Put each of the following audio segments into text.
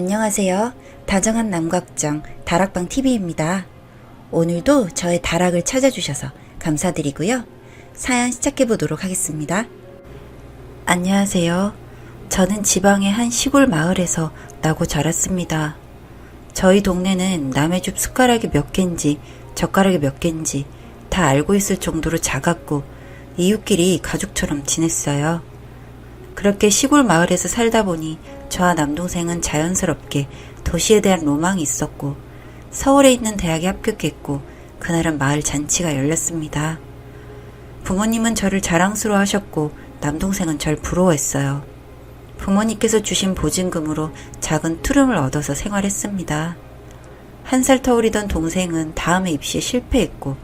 안녕하세요. 다정한 남각정 다락방 TV입니다. 오늘도 저의 다락을 찾아주셔서 감사드리고요. 사연 시작해 보도록 하겠습니다. 안녕하세요. 저는 지방의 한 시골 마을에서 나고 자랐습니다. 저희 동네는 남의 집 숟가락이 몇 개인지 젓가락이 몇 개인지 다 알고 있을 정도로 작았고 이웃끼리 가족처럼 지냈어요. 그렇게 시골 마을에서 살다 보니 저와 남동생은 자연스럽게 도시에 대한 로망이 있었고 서울에 있는 대학에 합격했고 그날은 마을 잔치가 열렸습니다. 부모님은 저를 자랑스러워 하셨고 남동생은 절 부러워했어요. 부모님께서 주신 보증금으로 작은 투룸을 얻어서 생활했습니다. 한 살 터울이던 동생은 다음에 입시에 실패했고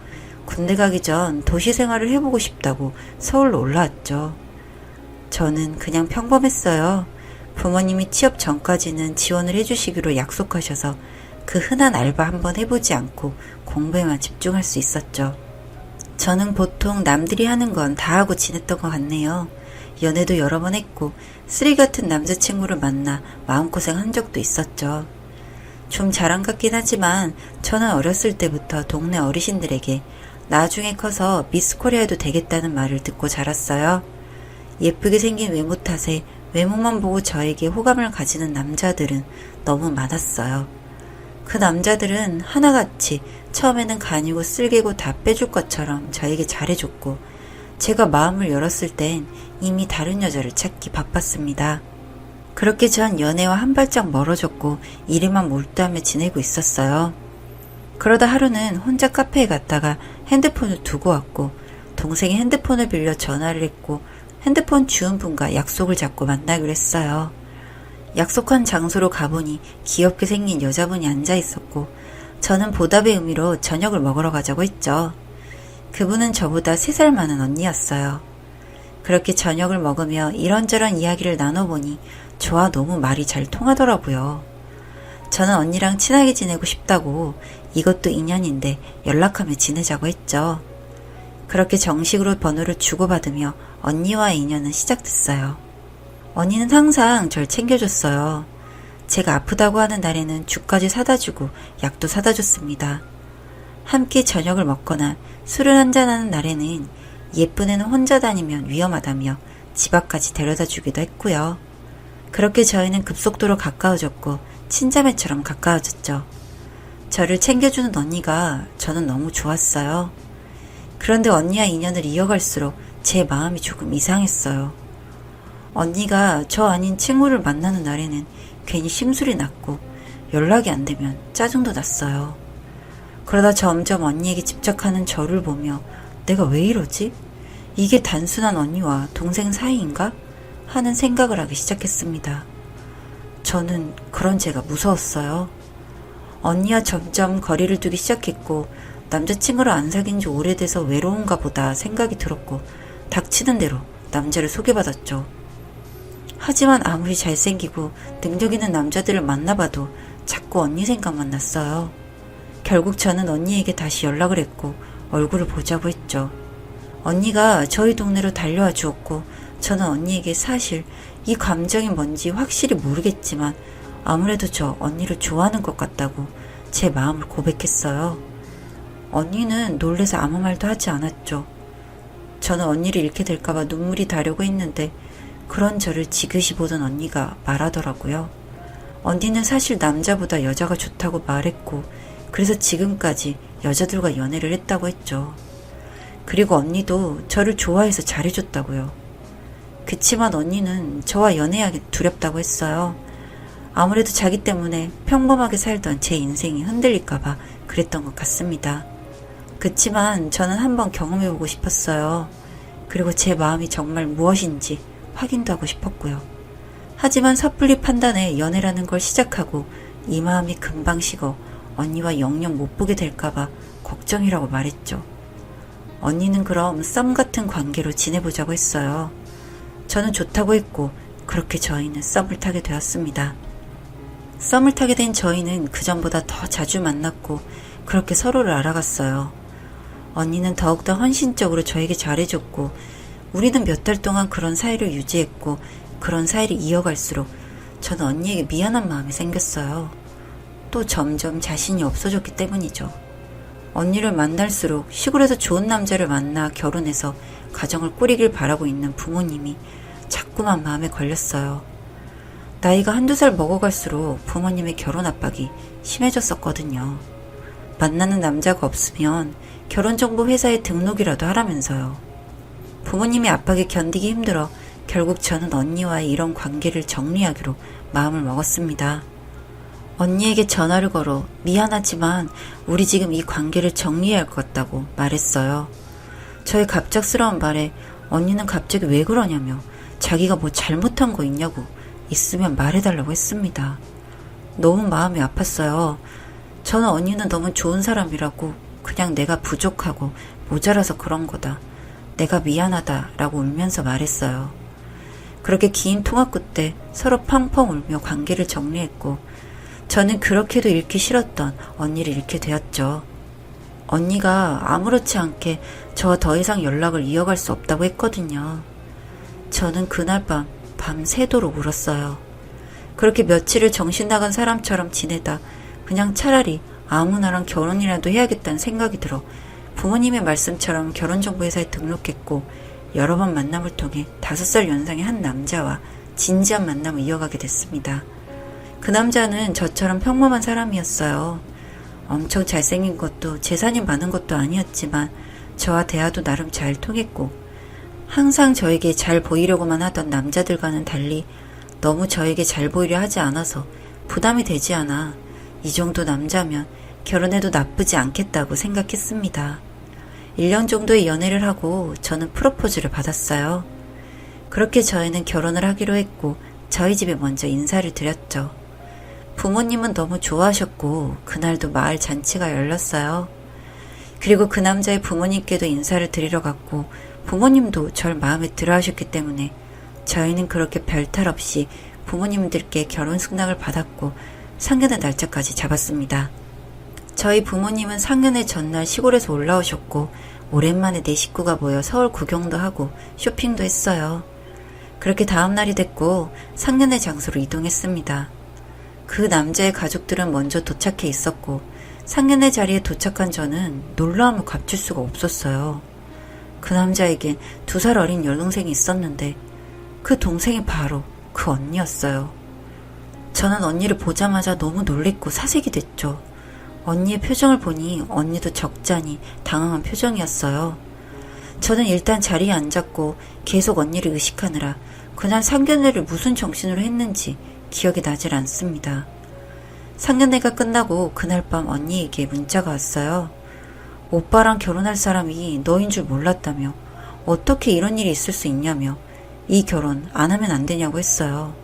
군대 가기 전 도시 생활을 해보고 싶다고 서울로 올라왔죠. 저는 그냥 평범했어요. 부모님이 취업 전까지는 지원을 해주시기로 약속하셔서 그 흔한 알바 한번 해보지 않고 공부에만 집중할 수 있었죠. 저는 보통 남들이 하는 건 다 하고 지냈던 것 같네요. 연애도 여러 번 했고 쓰레기 같은 남자친구를 만나 마음고생 한 적도 있었죠. 좀 자랑 같긴 하지만 저는 어렸을 때부터 동네 어르신들에게 나중에 커서 미스 코리아도 되겠다는 말을 듣고 자랐어요. 예쁘게 생긴 외모 탓에 외모만 보고 저에게 호감을 가지는 남자들은 너무 많았어요. 그 남자들은 하나같이 처음에는 간이고 쓸개고 다 빼줄 것처럼 저에게 잘해줬고 제가 마음을 열었을 땐 이미 다른 여자를 찾기 바빴습니다. 그렇게 전 연애와 한 발짝 멀어졌고 일에만 몰두하며 지내고 있었어요. 그러다 하루는 혼자 카페에 갔다가 핸드폰을 두고 왔고 동생이 핸드폰을 빌려 전화를 했고 핸드폰 주운 분과 약속을 잡고 만나기로 했어요. 약속한 장소로 가보니 귀엽게 생긴 여자분이 앉아 있었고 저는 보답의 의미로 저녁을 먹으러 가자고 했죠. 그분은 저보다 3살 많은 언니였어요. 그렇게 저녁을 먹으며 이런저런 이야기를 나눠보니 저와 너무 말이 잘 통하더라고요. 저는 언니랑 친하게 지내고 싶다고 이것도 인연인데 연락하며 지내자고 했죠. 그렇게 정식으로 번호를 주고받으며 언니와의 인연은 시작됐어요. 언니는 항상 절 챙겨줬어요. 제가 아프다고 하는 날에는 죽까지 사다 주고 약도 사다 줬습니다. 함께 저녁을 먹거나 술을 한잔하는 날에는 예쁜 애는 혼자 다니면 위험하다며 집 앞까지 데려다 주기도 했고요. 그렇게 저희는 급속도로 가까워졌고 친자매처럼 가까워졌죠. 저를 챙겨주는 언니가 저는 너무 좋았어요. 그런데 언니와 인연을 이어갈수록 제 마음이 조금 이상했어요. 언니가 저 아닌 친구를 만나는 날에는 괜히 심술이 났고 연락이 안 되면 짜증도 났어요. 그러다 점점 언니에게 집착하는 저를 보며 내가 왜 이러지? 이게 단순한 언니와 동생 사이인가? 하는 생각을 하기 시작했습니다. 저는 그런 제가 무서웠어요. 언니와 점점 거리를 두기 시작했고 남자친구를 안 사귄 지 오래돼서 외로운가 보다 생각이 들었고 닥치는 대로 남자를 소개받았죠. 하지만 아무리 잘생기고 능력 있는 남자들을 만나봐도 자꾸 언니 생각만 났어요. 결국 저는 언니에게 다시 연락을 했고 얼굴을 보자고 했죠. 언니가 저희 동네로 달려와 주었고 저는 언니에게 사실 이 감정이 뭔지 확실히 모르겠지만 아무래도 저 언니를 좋아하는 것 같다고 제 마음을 고백했어요. 언니는 놀래서 아무 말도 하지 않았죠. 저는 언니를 잃게 될까봐 눈물이 다려고 했는데 그런 저를 지그시 보던 언니가 말하더라고요. 언니는 사실 남자보다 여자가 좋다고 말했고 그래서 지금까지 여자들과 연애를 했다고 했죠. 그리고 언니도 저를 좋아해서 잘해줬다고요. 그치만 언니는 저와 연애하기 두렵다고 했어요. 아무래도 자기 때문에 평범하게 살던 제 인생이 흔들릴까봐 그랬던 것 같습니다. 그치만 저는 한번 경험해보고 싶었어요. 그리고 제 마음이 정말 무엇인지 확인도 하고 싶었고요. 하지만 섣불리 판단해 연애라는 걸 시작하고 이 마음이 금방 식어 언니와 영영 못 보게 될까봐 걱정이라고 말했죠. 언니는 그럼 썸 같은 관계로 지내보자고 했어요. 저는 좋다고 했고 그렇게 저희는 썸을 타게 되었습니다. 썸을 타게 된 저희는 그전보다 더 자주 만났고 그렇게 서로를 알아갔어요. 언니는 더욱더 헌신적으로 저에게 잘해줬고 우리는 몇 달 동안 그런 사이를 유지했고 그런 사이를 이어갈수록 저는 언니에게 미안한 마음이 생겼어요. 또 점점 자신이 없어졌기 때문이죠. 언니를 만날수록 시골에서 좋은 남자를 만나 결혼해서 가정을 꾸리길 바라고 있는 부모님이 자꾸만 마음에 걸렸어요. 나이가 한두 살 먹어갈수록 부모님의 결혼 압박이 심해졌었거든요. 만나는 남자가 없으면 결혼정보 회사에 등록이라도 하라면서요. 부모님의 압박에 견디기 힘들어 결국 저는 언니와의 이런 관계를 정리하기로 마음을 먹었습니다. 언니에게 전화를 걸어 미안하지만 우리 지금 이 관계를 정리해야 할 것 같다고 말했어요. 저의 갑작스러운 말에 언니는 갑자기 왜 그러냐며 자기가 뭐 잘못한 거 있냐고 있으면 말해달라고 했습니다. 너무 마음이 아팠어요. 저는 언니는 너무 좋은 사람이라고 그냥 내가 부족하고 모자라서 그런 거다. 내가 미안하다 라고 울면서 말했어요. 그렇게 긴 통화 끝에 서로 펑펑 울며 관계를 정리했고 저는 그렇게도 잃기 싫었던 언니를 잃게 되었죠. 언니가 아무렇지 않게 저와 더 이상 연락을 이어갈 수 없다고 했거든요. 저는 그날 밤 밤새도록 울었어요. 그렇게 며칠을 정신 나간 사람처럼 지내다 그냥 차라리 아무나랑 결혼이라도 해야겠다는 생각이 들어 부모님의 말씀처럼 결혼정보회사에 등록했고 여러 번 만남을 통해 다섯 살 연상의 한 남자와 진지한 만남을 이어가게 됐습니다. 그 남자는 저처럼 평범한 사람이었어요. 엄청 잘생긴 것도 재산이 많은 것도 아니었지만 저와 대화도 나름 잘 통했고 항상 저에게 잘 보이려고만 하던 남자들과는 달리 너무 저에게 잘 보이려 하지 않아서 부담이 되지 않아 이 정도 남자면 결혼해도 나쁘지 않겠다고 생각했습니다. 1년 정도의 연애를 하고 저는 프로포즈를 받았어요. 그렇게 저희는 결혼을 하기로 했고 저희 집에 먼저 인사를 드렸죠. 부모님은 너무 좋아하셨고 그날도 마을 잔치가 열렸어요. 그리고 그 남자의 부모님께도 인사를 드리러 갔고 부모님도 절 마음에 들어 하셨기 때문에 저희는 그렇게 별탈 없이 부모님들께 결혼 승낙을 받았고 상견례 날짜까지 잡았습니다. 저희 부모님은 상견례 전날 시골에서 올라오셨고 오랜만에 내 식구가 모여 서울 구경도 하고 쇼핑도 했어요. 그렇게 다음 날이 됐고 상견례 장소로 이동했습니다. 그 남자의 가족들은 먼저 도착해 있었고 상견례 자리에 도착한 저는 놀라움을 감출 수가 없었어요. 그 남자에겐 두 살 어린 여동생이 있었는데 그 동생이 바로 그 언니였어요. 저는 언니를 보자마자 너무 놀랬고 사색이 됐죠. 언니의 표정을 보니 언니도 적잖이 당황한 표정이었어요. 저는 일단 자리에 앉았고 계속 언니를 의식하느라 그날 상견례를 무슨 정신으로 했는지 기억이 나질 않습니다. 상견례가 끝나고 그날 밤 언니에게 문자가 왔어요. 오빠랑 결혼할 사람이 너인 줄 몰랐다며 어떻게 이런 일이 있을 수 있냐며 이 결혼 안 하면 안 되냐고 했어요.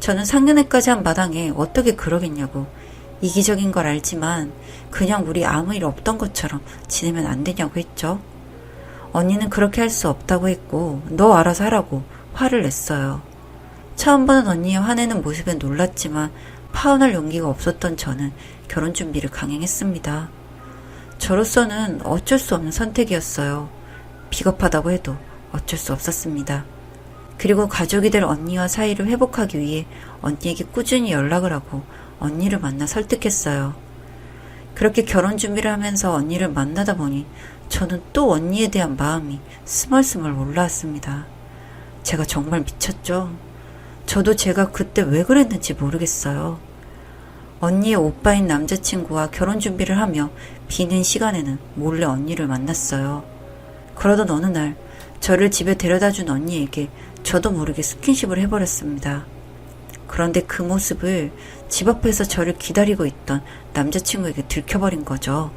저는 상견례까지 한 마당에 어떻게 그러겠냐고 이기적인 걸 알지만 그냥 우리 아무 일 없던 것처럼 지내면 안 되냐고 했죠. 언니는 그렇게 할 수 없다고 했고 너 알아서 하라고 화를 냈어요. 처음 보는 언니의 화내는 모습에 놀랐지만 파혼할 용기가 없었던 저는 결혼 준비를 강행했습니다. 저로서는 어쩔 수 없는 선택이었어요. 비겁하다고 해도 어쩔 수 없었습니다. 그리고 가족이 될 언니와 사이를 회복하기 위해 언니에게 꾸준히 연락을 하고 언니를 만나 설득했어요. 그렇게 결혼 준비를 하면서 언니를 만나다 보니 저는 또 언니에 대한 마음이 스멀스멀 올라왔습니다. 제가 정말 미쳤죠. 저도 제가 그때 왜 그랬는지 모르겠어요. 언니의 오빠인 남자친구와 결혼 준비를 하며 비는 시간에는 몰래 언니를 만났어요. 그러던 어느 날 저를 집에 데려다 준 언니에게 저도 모르게 스킨십을 해버렸습니다. 그런데 그 모습을 집 앞에서 저를 기다리고 있던 남자친구에게 들켜버린 거죠.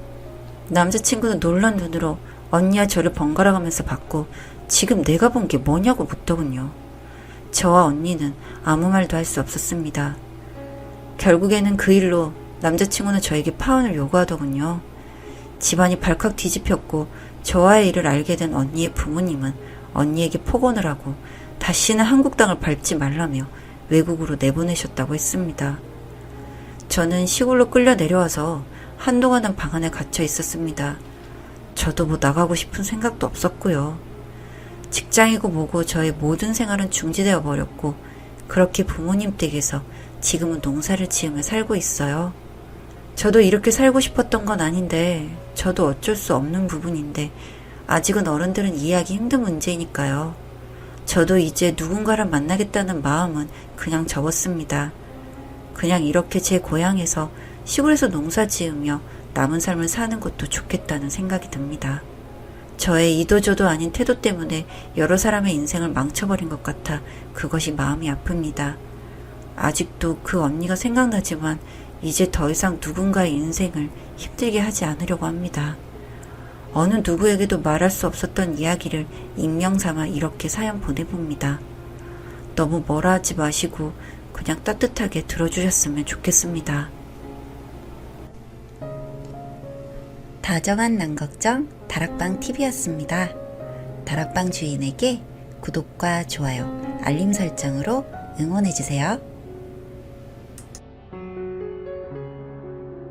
남자친구는 놀란 눈으로 언니와 저를 번갈아 가면서 봤고 지금 내가 본 게 뭐냐고 묻더군요. 저와 언니는 아무 말도 할 수 없었습니다. 결국에는 그 일로 남자친구는 저에게 파혼을 요구하더군요. 집안이 발칵 뒤집혔고 저와의 일을 알게 된 언니의 부모님은 언니에게 폭언을 하고 다시는 한국 땅을 밟지 말라며 외국으로 내보내셨다고 했습니다. 저는 시골로 끌려 내려와서 한동안은 방 안에 갇혀 있었습니다. 저도 뭐 나가고 싶은 생각도 없었고요. 직장이고 뭐고 저의 모든 생활은 중지되어 버렸고 그렇게 부모님 댁에서 지금은 농사를 지으며 살고 있어요. 저도 이렇게 살고 싶었던 건 아닌데, 저도 어쩔 수 없는 부분인데, 아직은 어른들은 이해하기 힘든 문제이니까요. 저도 이제 누군가를 만나겠다는 마음은 그냥 접었습니다. 그냥 이렇게 제 고향에서 시골에서 농사 지으며 남은 삶을 사는 것도 좋겠다는 생각이 듭니다. 저의 이도저도 아닌 태도 때문에 여러 사람의 인생을 망쳐버린 것 같아 그것이 마음이 아픕니다. 아직도 그 언니가 생각나지만 이제 더 이상 누군가의 인생을 힘들게 하지 않으려고 합니다. 어느 누구에게도 말할 수 없었던 이야기를 익명 삼아 이렇게 사연 보내봅니다. 너무 뭐라 하지 마시고 그냥 따뜻하게 들어주셨으면 좋겠습니다. 다정한 난걱정 다락방 TV였습니다. 다락방 주인에게 구독과 좋아요, 알림 설정으로 응원해주세요.